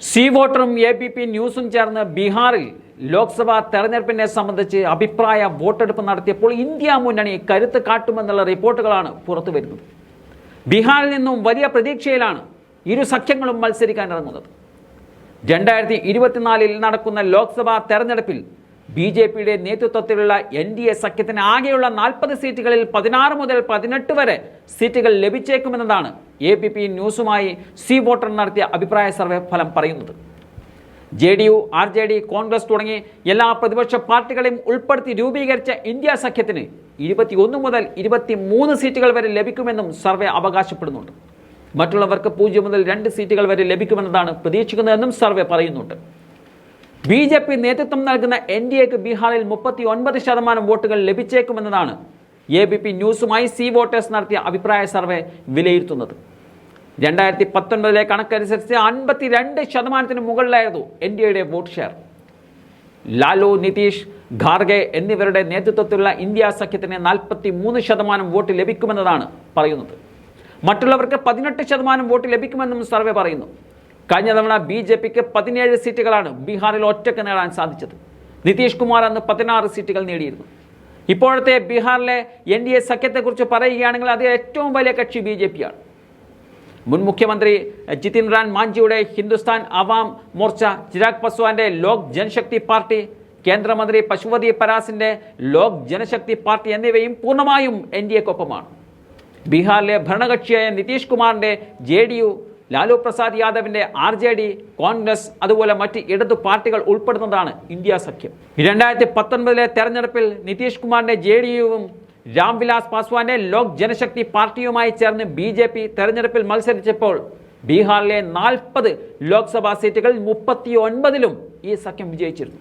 C വോട്ടറും A B P ന്യൂസും ചേർന്ന് ബീഹാറിൽ ലോക്സഭാ തെരഞ്ഞെടുപ്പിനെ സംബന്ധിച്ച് അഭിപ്രായ വോട്ടെടുപ്പ് നടത്തിയപ്പോൾ ഇന്ത്യ മുന്നണി കരുത്ത് കാട്ടുമെന്നുള്ള റിപ്പോർട്ടുകളാണ് പുറത്തു വരുന്നത്. ബീഹാറിൽ നിന്നും വലിയ പ്രതീക്ഷയിലാണ് ഇരു സഖ്യങ്ങളും മത്സരിക്കാൻ ഇറങ്ങുന്നത്. രണ്ടായിരത്തി ഇരുപത്തിനാലിൽ നടക്കുന്ന ലോക്സഭാ തെരഞ്ഞെടുപ്പിൽ ബി ജെ പിയുടെ നേതൃത്വത്തിലുള്ള എൻ ഡി എ സഖ്യത്തിന് ആകെയുള്ള നാൽപ്പത് സീറ്റുകളിൽ പതിനാറ് മുതൽ പതിനെട്ട് വരെ സീറ്റുകൾ ലഭിച്ചേക്കുമെന്നതാണ് എ പി പി ന്യൂസുമായി സി വോട്ടർ നടത്തിയ അഭിപ്രായ സർവേ ഫലം പറയുന്നത്. J D U R J D Congress തുടങ്ങി എല്ലാ പ്രതിപക്ഷ പാർട്ടികളെയും ഉൾപ്പെടുത്തി രൂപീകരിച്ച ഇന്ത്യ സഖ്യത്തിന് ഇരുപത്തിയൊന്ന് മുതൽ ഇരുപത്തി മൂന്ന് സീറ്റുകൾ വരെ ലഭിക്കുമെന്നും സർവേ അവകാശപ്പെടുന്നുണ്ട്. മറ്റുള്ളവർക്ക് പൂജ്യം മുതൽ രണ്ട് സീറ്റുകൾ വരെ ലഭിക്കുമെന്നതാണ് പ്രതീക്ഷിക്കുന്നതെന്നും സർവേ പറയുന്നുണ്ട്. ബി ജെ പി നേതൃത്വം നൽകുന്ന എൻ ഡി എക്ക് ബീഹാറിൽ മുപ്പത്തി ഒൻപത് ശതമാനം വോട്ടുകൾ ലഭിച്ചേക്കുമെന്നതാണ് എ ബി പി ന്യൂസുമായി സി വോട്ടേഴ്സ് നടത്തിയ അഭിപ്രായ സർവേ വിലയിരുത്തുന്നത്. രണ്ടായിരത്തി പത്തൊൻപതിലെ കണക്കനുസരിച്ച് അൻപത്തിരണ്ട് ശതമാനത്തിന് മുകളിലായിരുന്നു എൻ ഡി എയുടെ വോട്ട് ഷെയർ. ലാലു നിതീഷ് ഖാർഗെ എന്നിവരുടെ നേതൃത്വത്തിലുള്ള ഇന്ത്യ സഖ്യത്തിന് നാൽപ്പത്തി മൂന്ന് ശതമാനം വോട്ട് ലഭിക്കുമെന്നതാണ് പറയുന്നത്. മറ്റുള്ളവർക്ക് പതിനെട്ട് ശതമാനം വോട്ട് ലഭിക്കുമെന്നും സർവേ പറയുന്നു. കഴിഞ്ഞ തവണ ബി ജെ പിക്ക് പതിനേഴ് സീറ്റുകളാണ് ബീഹാറിൽ ഒറ്റയ്ക്ക് നേടാൻ സാധിച്ചത്. നിതീഷ് കുമാർ അന്ന് പതിനാറ് സീറ്റുകൾ നേടിയിരുന്നു. ഇപ്പോഴത്തെ ബീഹാറിലെ എൻ ഡി എ സഖ്യത്തെക്കുറിച്ച് പറയുകയാണെങ്കിൽ അത് ഏറ്റവും വലിയ കക്ഷി ബി ജെ പിയാണ്. മുൻ മുഖ്യമന്ത്രി ജിതിൻ റാൻ മാഞ്ചിയുടെ ഹിന്ദുസ്ഥാൻ അവാം മോർച്ച ചിരാഗ് പസ്വാന്റെ ലോക് ജനശക്തി പാർട്ടി കേന്ദ്രമന്ത്രി പശുപതി പരാസിന്റെ ലോക് ജനശക്തി പാർട്ടി എന്നിവയും പൂർണമായും എൻ ഡി എക്കൊപ്പമാണ് ബീഹാറിലെ ഭരണകക്ഷിയായ നിതീഷ് കുമാറിന്റെ J D U Lalu Prasad യാദവിന്റെ ആർ ജെ ഡി കോൺഗ്രസ് അതുപോലെ മറ്റ് ഇടതു പാർട്ടികൾ ഉൾപ്പെടുന്നതാണ് ഇന്ത്യ സഖ്യം. രണ്ടായിരത്തി പത്തൊൻപതിലെ തെരഞ്ഞെടുപ്പിൽ നിതീഷ് കുമാറിന്റെ ജെ ഡി യുവും രാംവിലാസ് പാസ്വാന്റെ ലോക് ജനശക്തി പാർട്ടിയുമായി ചേർന്ന് ബി ജെ പി തെരഞ്ഞെടുപ്പിൽ മത്സരിച്ചപ്പോൾ ബീഹാറിലെ നാൽപ്പത് ലോക്സഭാ സീറ്റുകൾ മുപ്പത്തി ഒൻപതിലും ഈ സഖ്യം വിജയിച്ചിരുന്നു.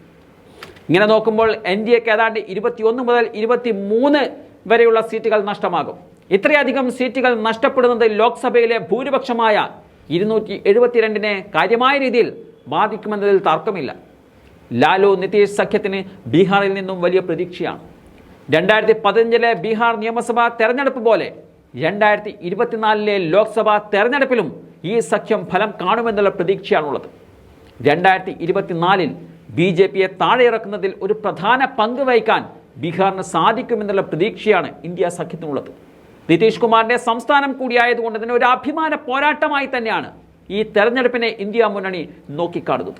ഇങ്ങനെ നോക്കുമ്പോൾ എൻ ഡി എക്ക് ഏതാണ്ട് ഇരുപത്തിയൊന്ന് മുതൽ ഇരുപത്തി മൂന്ന് വരെയുള്ള സീറ്റുകൾ നഷ്ടമാകും. ഇത്രയധികം സീറ്റുകൾ നഷ്ടപ്പെടുന്നത് ലോക്സഭയിലെ ഭൂരിപക്ഷമായ ഇരുന്നൂറ്റി എഴുപത്തിരണ്ടിനെ കാര്യമായ രീതിയിൽ ബാധിക്കുമെന്നതിൽ തർക്കമില്ല. ലാലു നിതീഷ് സഖ്യത്തിന് ബീഹാറിൽ നിന്നും വലിയ പ്രതീക്ഷയാണ്. രണ്ടായിരത്തി പതിനഞ്ചിലെ ബീഹാർ നിയമസഭാ തെരഞ്ഞെടുപ്പ് പോലെ രണ്ടായിരത്തി ഇരുപത്തിനാലിലെ ലോക്സഭാ തെരഞ്ഞെടുപ്പിലും ഈ സഖ്യം ഫലം കാണുമെന്നുള്ള പ്രതീക്ഷയാണുള്ളത്. രണ്ടായിരത്തി ഇരുപത്തിനാലിൽ ബി ജെ പിയെ താഴെ ഇറക്കുന്നതിൽ ഒരു പ്രധാന പങ്ക് വഹിക്കാൻ ബീഹാറിന് സാധിക്കുമെന്നുള്ള പ്രതീക്ഷയാണ് ഇന്ത്യ സഖ്യത്തിനുള്ളത്. നിതീഷ് കുമാറിന്റെ സംസ്ഥാനം കൂടിയായതുകൊണ്ട് തന്നെ ഒരു അഭിമാന പോരാട്ടമായി തന്നെയാണ് ഈ തെരഞ്ഞെടുപ്പിനെ ഇന്ത്യ മുന്നണി നോക്കിക്കാണുന്നത്.